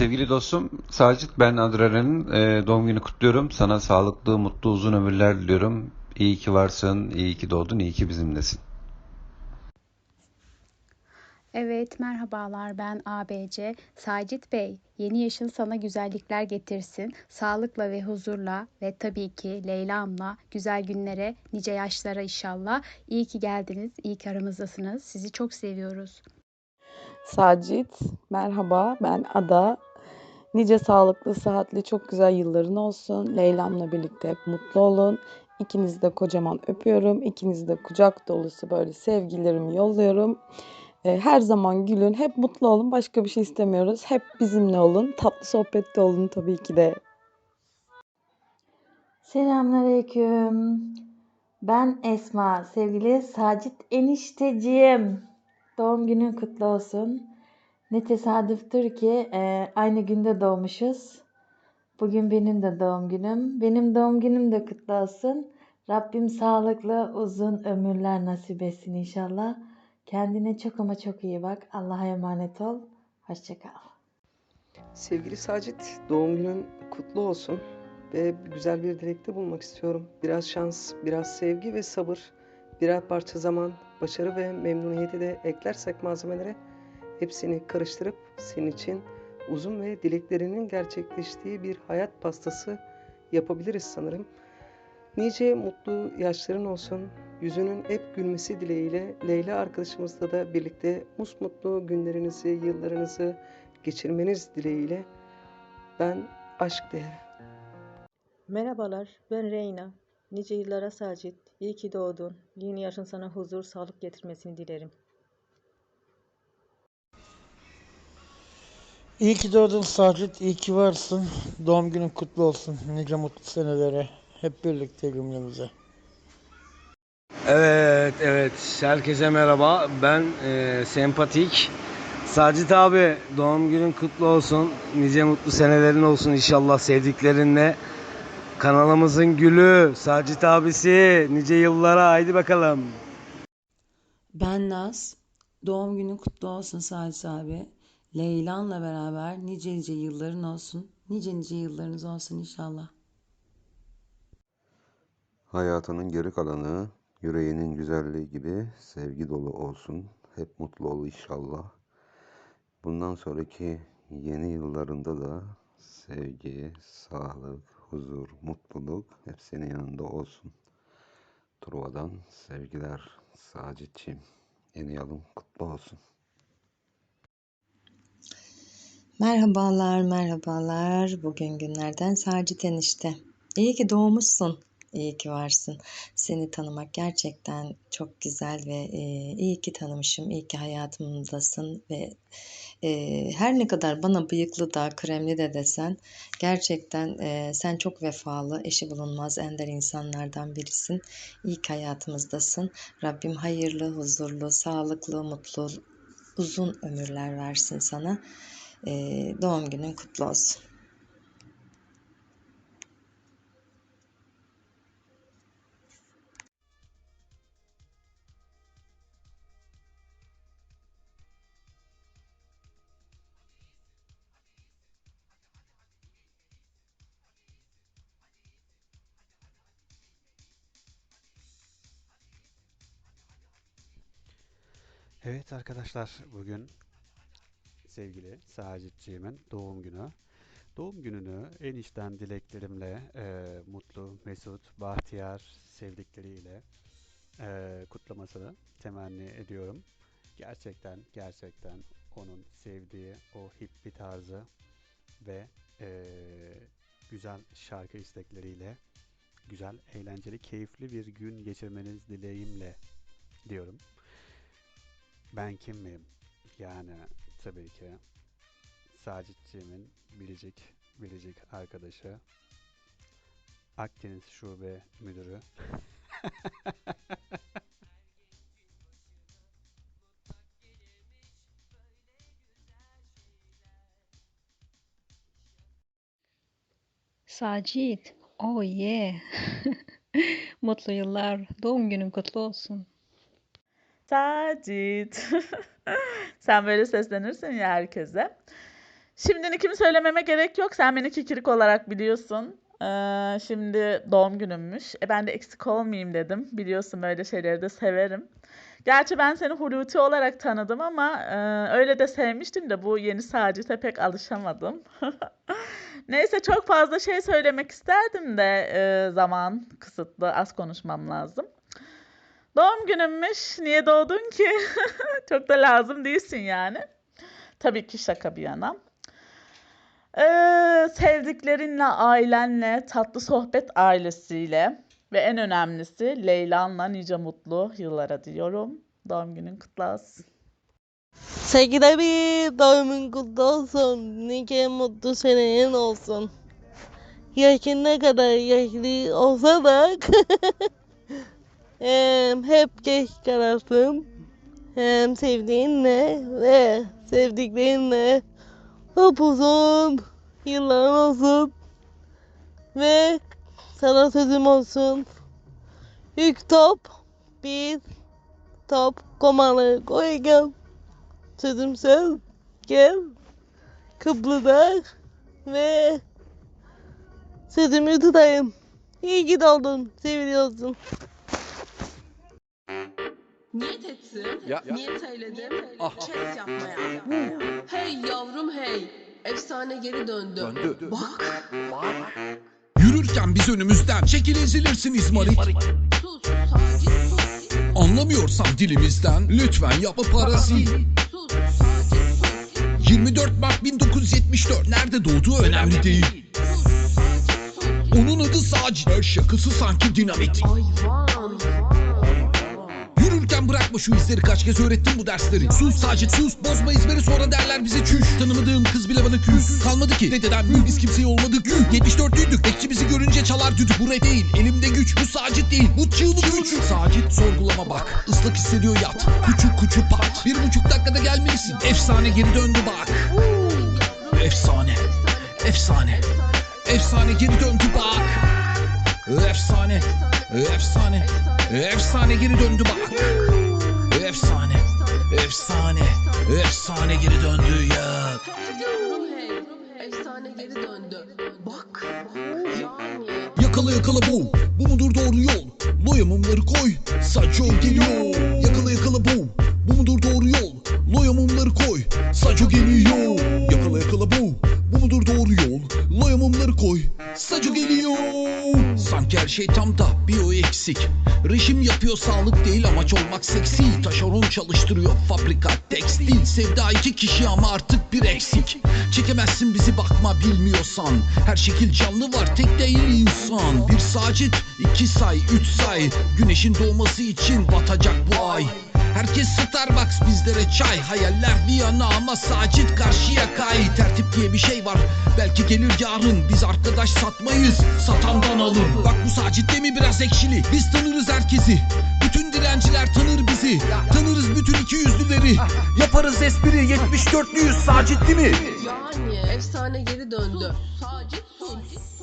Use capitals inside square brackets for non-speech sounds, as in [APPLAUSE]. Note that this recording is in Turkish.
Sevgili dostum Sacit ben Adraren'in e, doğum günü kutluyorum. Sana sağlıklı, mutlu, uzun ömürler diliyorum. İyi ki varsın, iyi ki doğdun, iyi ki bizimlesin. Evet, merhabalar. Ben ABC. Sacit Bey, yeni yaşın sana güzellikler getirsin. Sağlıkla ve huzurla ve tabii ki Leyla'mla güzel günlere, nice yaşlara inşallah. İyi ki geldiniz, iyi ki aramızdasınız. Sizi çok seviyoruz. Sacit, merhaba. Ben Ada. Nice sağlıklı, sıhhatli, çok güzel yılların olsun. Leyla'mla birlikte hep mutlu olun. İkinizi de kocaman öpüyorum. İkinizi de kucak dolusu böyle sevgilerimi yolluyorum. Ee, Her zaman gülün, hep mutlu olun. Başka bir şey istemiyoruz. Hep bizimle olun. Tatlı sohbette olun tabii ki de. Selamünaleyküm. Ben Esma, sevgili Sacit enişteciğim. Doğum günün kutlu olsun. Ne tesadüftür ki e, aynı günde doğmuşuz. Bugün benim de doğum günüm. Benim doğum günüm de kutlu olsun. Rabbim sağlıklı uzun ömürler nasip etsin inşallah. Kendine çok ama çok iyi bak. Allah'a emanet ol. Hoşça kal. Sevgili Sacit, doğum günün kutlu olsun ve güzel bir dilekte bulmak istiyorum. Biraz şans, biraz sevgi ve sabır, birer parça zaman, başarı ve memnuniyeti de eklersek malzemelere hepsini karıştırıp senin için uzun ve dileklerinin gerçekleştiği bir hayat pastası yapabiliriz sanırım. Nice mutlu yaşların olsun. Yüzünün hep gülmesi dileğiyle Leyla arkadaşımızla da birlikte musmutlu günlerinizi, yıllarınızı geçirmeniz dileğiyle ben aşk değeri. Merhabalar, ben Reyna. Nice yıllara Sacit, iyi ki doğdun. Yeni yaşın sana huzur, sağlık getirmesini dilerim. İyi ki doğdun Sacit, iyi ki varsın. Doğum günün kutlu olsun. Nice mutlu senelere. Hep birlikte cümlemize. Evet, evet. Herkese merhaba. Ben e, sempatik Sacit abi. Doğum günün kutlu olsun. Nice mutlu senelerin olsun inşallah sevdiklerinle. Kanalımızın gülü Sacit abisi. Nice yıllara haydi bakalım. Ben Naz. Doğum günün kutlu olsun Sacit abi. Leylan'la beraber nice nice yılların olsun. Nice nice yıllarınız olsun inşallah. Hayatının geri kalanı yüreğinin güzelliği gibi sevgi dolu olsun. Hep mutlu ol inşallah. Bundan sonraki yeni yıllarında da sevgi, sağlık, huzur, mutluluk hep senin yanında olsun. Truva'dan sevgiler Sacitçiğim. Yeni yılın kutlu olsun. Merhabalar, merhabalar. Bugün günlerden Sacit enişte. İyi ki doğmuşsun. İyi ki varsın. Seni tanımak gerçekten çok güzel ve e, iyi ki tanımışım. İyi ki hayatımdasın ve e, her ne kadar bana bıyıklı da kremli de desen gerçekten e, sen çok vefalı, eşi bulunmaz ender insanlardan birisin. İyi ki hayatımızdasın. Rabbim hayırlı, huzurlu, sağlıklı, mutlu, uzun ömürler versin sana. E, doğum günün kutlu olsun. Evet arkadaşlar bugün sevgili Sacitciğimin doğum günü. Doğum gününü en içten dileklerimle e, mutlu, mesut, bahtiyar sevdikleriyle e, kutlamasını temenni ediyorum. Gerçekten gerçekten onun sevdiği o hippie tarzı ve e, güzel şarkı istekleriyle güzel, eğlenceli, keyifli bir gün geçirmeniz dileğimle diyorum. Ben kim miyim? Yani tabii ki Sacitciğimin biricik, biricik arkadaşı. Akdeniz Şube Müdürü. Sacit, oh yeah. [LAUGHS] Mutlu yıllar, doğum günün kutlu olsun. Sacit. [LAUGHS] Sen böyle seslenirsin ya herkese. Şimdinikimi söylememe gerek yok. Sen beni kikirik olarak biliyorsun. Ee, şimdi doğum günümmüş. E ben de eksik olmayayım dedim. Biliyorsun böyle şeyleri de severim. Gerçi ben seni Huluti olarak tanıdım ama e, öyle de sevmiştim de bu yeni Sacit'e pek alışamadım. [LAUGHS] Neyse çok fazla şey söylemek isterdim de e, zaman kısıtlı, az konuşmam lazım. Doğum günümmüş. Niye doğdun ki? [LAUGHS] Çok da lazım değilsin yani. Tabii ki şaka bir yana. Ee, sevdiklerinle, ailenle, tatlı sohbet ailesiyle ve en önemlisi Leyla'nla nice mutlu yıllara diyorum. Doğum günün kutlu olsun. Sevgili abi doğumun kutlu olsun. Nice mutlu senenin olsun. Yaşın ne kadar yaşlı olsa da [LAUGHS] em, hep genç kalırsın. Hem sevdiğinle ve sevdiklerinle upuzun yıllar olsun. Ve sana sözüm olsun. Üç top bir top komalı koyacağım. Sözüm söz. Gel. Kıbrıda ve sözümü tutayım. İyi ki doğdun. Seviliyorsun. Niyet ettim. Ya- ya- Niyet eyledim. Ah. Chess yapmaya. Hey yavrum hey. Efsane geri döndü. Döndü. Bak. Yürürken biz önümüzden çekil ezilirsin İzmarit. Sus. Sakin sus. Anlamıyorsan dilimizden lütfen yapı parası. Sus. Sakin sus. 24 Mart 1974 nerede doğduğu önemli değil. Onun adı Sacit. Her şakası sanki dinamit. Ayvan. Yürürken bırakma şu izleri kaç kez öğrettim bu dersleri. Sus Sacit sus bozma izleri sonra derler bize çüş. Tanımadığım kız bile bana küs. Kalmadı ki dededen mü biz kimseye olmadık. 74'lüydük bekçi bizi görünce çalar düdük. Bu rap değil elimde güç bu Sacit değil bu çığlık güç. Sacit sorgulama bak ıslak hissediyor yat. Küçük küçük pat. Bir buçuk dakikada gelmelisin. Efsane geri döndü bak. Efsane. Efsane. Efsane geri döndü bak. Efsane. Efsane. Geri döndü bak. Efsane. Efsane. Efsane geri döndü ya. Efsane geri döndü. Bak. Yani. Yakala yakala bu. Bu mudur doğru yol? Loya mumları koy. Saço geliyor. Yakala yakala bu. Bu mudur doğru yol? Loya mumları koy. Saço geliyor. Yakala yakala bu. Bu mudur doğru yol? Loya mumları koy. Saço geliyor. Sanki her şey tam da bir o eksik. Rejim yapıyor sağlık değil amaç olmak seksi. Taşeron çalıştırıyor fabrika tekstil. Sevda iki kişi ama artık bir eksik. Çekemezsin bizi bakma bilmiyorsan. Her şekil canlı var tek değil insan. Bir sacit, iki say, üç say. Güneşin doğması için batacak bu ay. Herkes Starbucks bizlere çay. Hayaller bir yana ama Sacit karşıya kay. Tertip diye bir şey var. Belki gelir yarın. Biz arkadaş satmayız. Satandan alın. Bak bu Sacit de mi biraz ekşili? Biz tanırız herkesi. Bütün dilenciler tanır bizi. Tanırız bütün iki yüzlüleri Yaparız espri. 74'lüyüz Sacit değil mi? Yani. Efsane geri döndü. Sacit sus.